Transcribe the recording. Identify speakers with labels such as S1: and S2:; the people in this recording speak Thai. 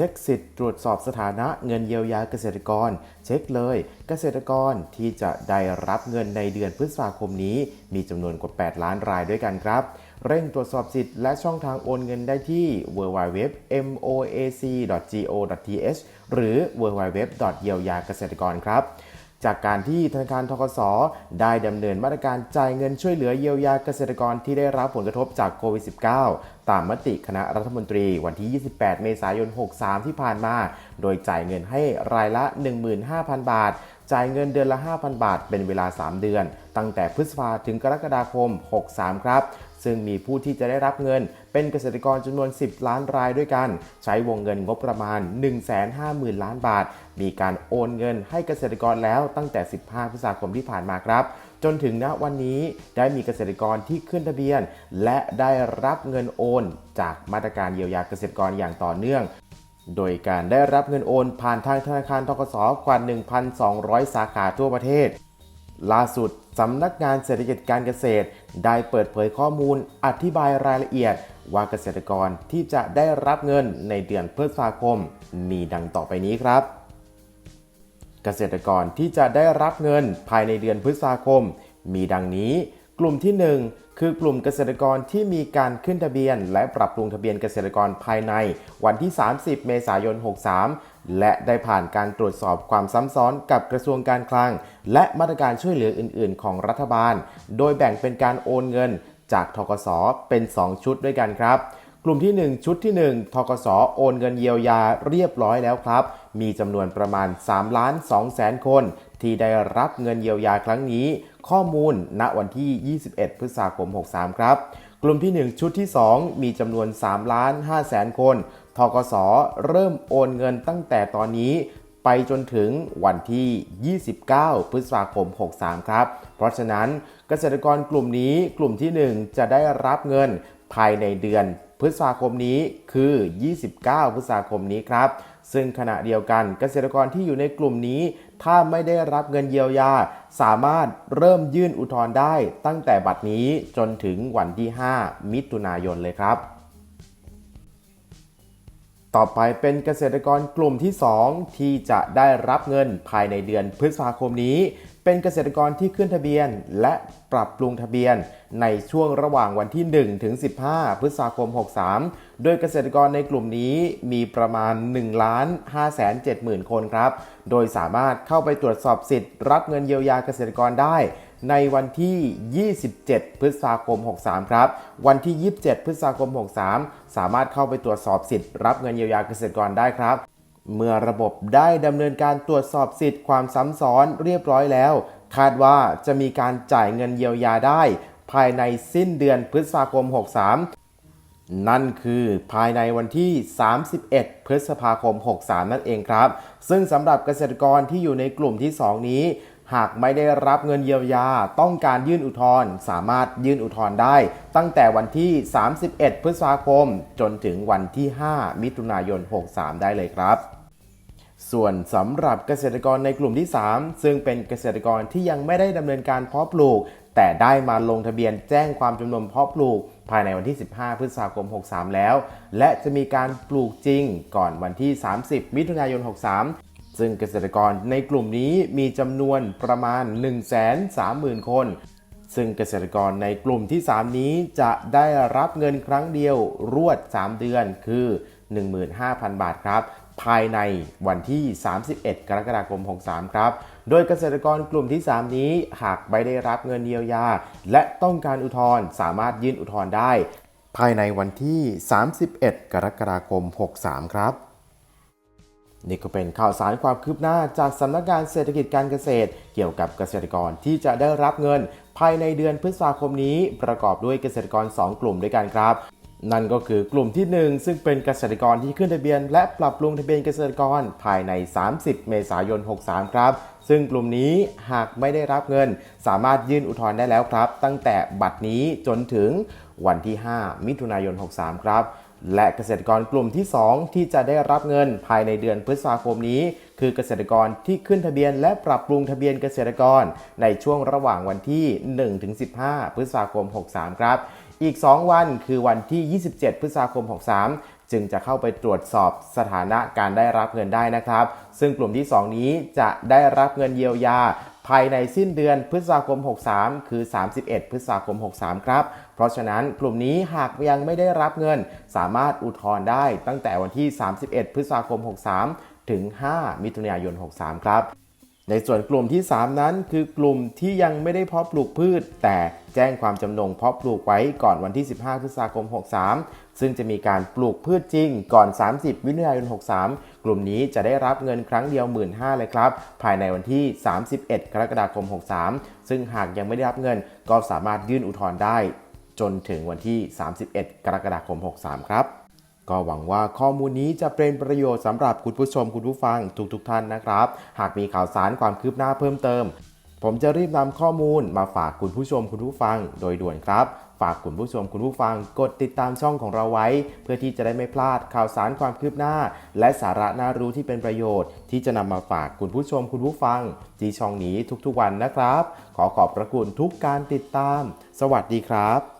S1: ช็คสิทธิ์ตรวจสอบสถานะเงินเยียวยาเกษตรกร เช็คเลยเกษตรกรที่จะได้รับเงินในเดือนพฤษภาคมนี้ มีจำนวนกว่า 8 ล้านรายด้วยกันครับ เร่งตรวจสอบสิทธิ์และช่องทางโอนเงินได้ที่ www.moac.go.th หรือ www. เยียวยาเกษตรกรครับ จากการที่ธนาคารทกสได้ดำเนินมาตรการจ่ายเงินช่วยเหลือเยียวยาเกษตรกรที่ได้รับผลกระทบจากโควิด -19 ตามมติคณะรัฐมนตรีวันที่ 28 เมษายน 63 ที่ผ่านมา โดยจ่ายเงินให้รายละ 15,000 บาท จ่ายเงินเดือนละ 5,000 บาท เป็นเวลา 3 เดือน ตั้งแต่พฤษภาถึงกรกฎาคม 63 ครับ ซึ่งมีผู้ที่จะได้รับเงิน เป็นเกษตรกรจำนวน 10 ล้านรายด้วยกัน ใช้วงเงินงบประมาณ 150,000 ล้านบาท มีการโอนเงินให้เกษตรกรแล้วตั้งแต่ 15 พฤษภาคมที่ผ่านมาครับจนถึงณวันนี้ได้มีเกษตรกรที่ขึ้นทะเบียน และได้รับเงินโอน จากมาตรการเยียวยาเกษตรกรอย่างต่อเนื่อง โดยการได้รับเงินโอนผ่านทางธนาคารทกสกว่า 1,200 สาขาทั่วประเทศ ล่าสุดสำนักงานเศรษฐกิจการเกษตร ได้เปิดเผยข้อมูลอธิบายรายละเอียด ว่าเกษตรกรที่จะได้รับเงินในเดือนพฤษภาคม มีดังต่อไปนี้ครับ เกษตรกรที่จะได้รับเงินภายในเดือนพฤษภาคม มีดังนี้ กลุ่มที่ 1 คือกลุ่มเกษตรกรที่มีการขึ้นทะเบียน และปรับปรุงทะเบียนเกษตรกรภายใน วันที่ 30 เมษายน 63 และได้ผ่านการตรวจสอบความซ้ำซ้อนกับกระทรวงการคลัง และมาตรการช่วยเหลืออื่น ๆ ของรัฐบาล โดยแบ่งเป็นการโอนเงินจากทกสเป็น 2 ชุดด้วยกันครับ กลุ่มที่ 1 ชุดที่ 1ทกสโอนเงินเยียวยาเรียบร้อยแล้วครับ มีจำนวนประมาณ3ล้าน2แสนคน ที่ได้รับเงินเยียวยาครั้งนี้ ข้อมูลณวันที่ 21 พฤษภาคม 63 ครับ กลุ่มที่ 1 ชุดที่ 2 มีจำนวน 3 ล้าน5แสนคนทกสเริ่มโอนเงินตั้งแต่ตอนนี้ไปจนถึงวันที่ 29 พฤษภาคม 63 ครับ เพราะฉะนั้นเกษตรกรกลุ่มนี้กลุ่มที่ 1 จะได้รับเงินภายในเดือนพฤษภาคมนี้คือ 29 พฤษภาคมนี้ครับ ซึ่งขณะเดียวกันเกษตรกรที่อยู่ในกลุ่มนี้ ถ้าไม่ได้รับเงินเยียวยา สามารถเริ่มยื่นอุทธรณ์ได้ตั้งแต่บัดนี้จนถึงวันที่ 5 มิถุนายนเลยครับ ต่อไปเป็นเกษตรกรกลุ่มที่ 2 ที่จะได้รับเงินภายในเดือนพฤษภาคมนี้ เป็นเกษตรกรที่ขึ้นทะเบียน และปรับปรุงทะเบียน ในช่วงระหว่างวันที่ 1 ถึง 15 พฤษภาคม 63 โดยเกษตรกรในกลุ่มนี้มีประมาณ 1,570,000 คนครับ โดยสามารถเข้าไปตรวจสอบสิทธิ์ รับเงินเยียวยาเกษตรกรได้ในวันที่ 27 พฤษภาคม 63 ครับ วันที่ 27 พฤษภาคม 63 สามารถเข้าไปตรวจสอบสิทธิ์รับเงินเยียวยาเกษตรกรได้ครับ เมื่อระบบได้ดำเนินการตรวจสอบสิทธิ์ความซ้ำซ้อนเรียบร้อยแล้ว คาดว่าจะมีการจ่ายเงินเยียวยาได้ ภายในสิ้นเดือนพฤษภาคม 63 นั่นคือภายในวันที่ 31 พฤษภาคม 63 นั่นเองครับ ซึ่งสำหรับเกษตรกรที่อยู่ในกลุ่มที่ 2 นี้ หากไม่ได้รับเงินเยียวยา ต้องการยื่นอุทธรณ์สามารถยื่นอุทธรณ์ได้ ตั้งแต่วันที่ 31 พฤษภาคม จนถึงวันที่ 5 มิถุนายน 63 ได้เลยครับ ส่วนสำหรับเกษตรกรในกลุ่มที่ 3 ซึ่งเป็นเกษตรกรที่ยังไม่ได้ดำเนินการเพาะปลูก แต่ได้มาลงทะเบียนแจ้งความจำนงเพาะปลูก ภายในวันที่ 15 พฤษภาคม 63 แล้ว และจะมีการปลูกจริงก่อนวันที่ 30 มิถุนายน 63 ซึ่งเกษตรกรในกลุ่มนี้มีจำนวนประมาณ 130,000 คน ซึ่งเกษตรกรในกลุ่มที่ 3 นี้จะได้รับเงินครั้งเดียวรวด 3 เดือนคือ 15,000 บาทครับ ภายในวันที่ 31 กรกฎาคม 63 ครับ โดยเกษตรกรกลุ่มที่ 3 นี้หากไม่ได้รับเงินเยียวยา และต้องการอุทธรณ์สามารถยื่นอุทธรณ์ได้ ภายในวันที่ 31 กรกฎาคม 63 ครับ นี่ก็เป็นข่าวสารความคืบหน้าจากสำนักงานเศรษฐกิจการเกษตร เกี่ยวกับเกษตรกรที่จะได้รับเงิน ภายในเดือนพฤษภาคมนี้ ประกอบด้วยเกษตรกร 2 กลุ่มด้วยกันครับ นั่นก็คือกลุ่มที่ 1 ซึ่งเป็นเกษตรกรที่ขึ้นทะเบียน และปรับปรุงทะเบียนเกษตรกรภายใน 30 เมษายน 63 ครับ ซึ่งกลุ่มนี้หากไม่ได้รับเงิน สามารถยื่นอุทธรณ์ได้แล้วครับ ตั้งแต่บัดนี้จนถึงวันที่ 5 มิถุนายน 63 ครับ และเกษตรกรกลุ่มที่ 2 ที่จะได้รับเงินภายในเดือนพฤษภาคมนี้ คือเกษตรกรที่ขึ้นทะเบียนและปรับปรุงทะเบียนเกษตรกร ในช่วงระหว่างวันที่ 1-15 พฤษภาคม 63 ครับ อีก 2 วันคือวันที่ 27 พฤษภาคม 63จึงจะเข้าไปตรวจสอบสถานะการได้รับเงินได้นะครับ ซึ่งกลุ่มที่ 2 นี้จะได้รับเงินเยียวยา ภายในสิ้นเดือนพฤษภาคม 63 คือ 31 พฤษภาคม 63 ครับ เพราะฉะนั้นกลุ่มนี้หากยังไม่ได้รับเงิน สามารถอุทธรณ์ได้ตั้งแต่วันที่ 31 พฤษภาคม 63 ถึง 5 มิถุนายน 63 ครับ ในส่วนกลุ่มที่ 3 นั้น คือกลุ่มที่ยังไม่ได้เพาะปลูกพืช แต่แจ้งความจำนงเพาะปลูกไว้ก่อนวันที่ 15 พฤษภาคม 63 ซึ่งจะมีการปลูกพืชจริงก่อน 30 มิถุนายน 63 กลุ่มนี้จะได้รับเงินครั้งเดียว 1 5ื่นเลยครับ ภายในวันที่ 31 กรกฎาคม 63 ซึ่งหากยังไม่ได้รับเงิน ก็สามารถยื่นอุทธรณ์ได้ จนถึงวันที่ 31 กรกฎาคม 63 ครับ ก็หวังว่าข้อมูลนี้จะเป็นประโยชน์สำหรับคุณผู้ชมคุณผู้ฟังทุกๆทท่านนะครับ หากมีข่าวสารความคืบหน้าเพิ่มเติม ผมจะรีบนำข้อมูลมาฝากคุณผู้ชมคุณผู้ฟังโดยด่วนครับ ฝากคุณผู้ชมคุณผู้ฟังกดติดตามช่องของเราไว้ เพื่อที่จะได้ไม่พลาดข่าวสารความคืบหน้า และสาระน่ารู้ที่เป็นประโยชน์ ที่จะนำมาฝากคุณผู้ชมคุณผู้ฟังที่ช่องนี้ทุกๆวันนะครับ ขอขอบพระคุณทุกการติดตาม สวัสดีครับ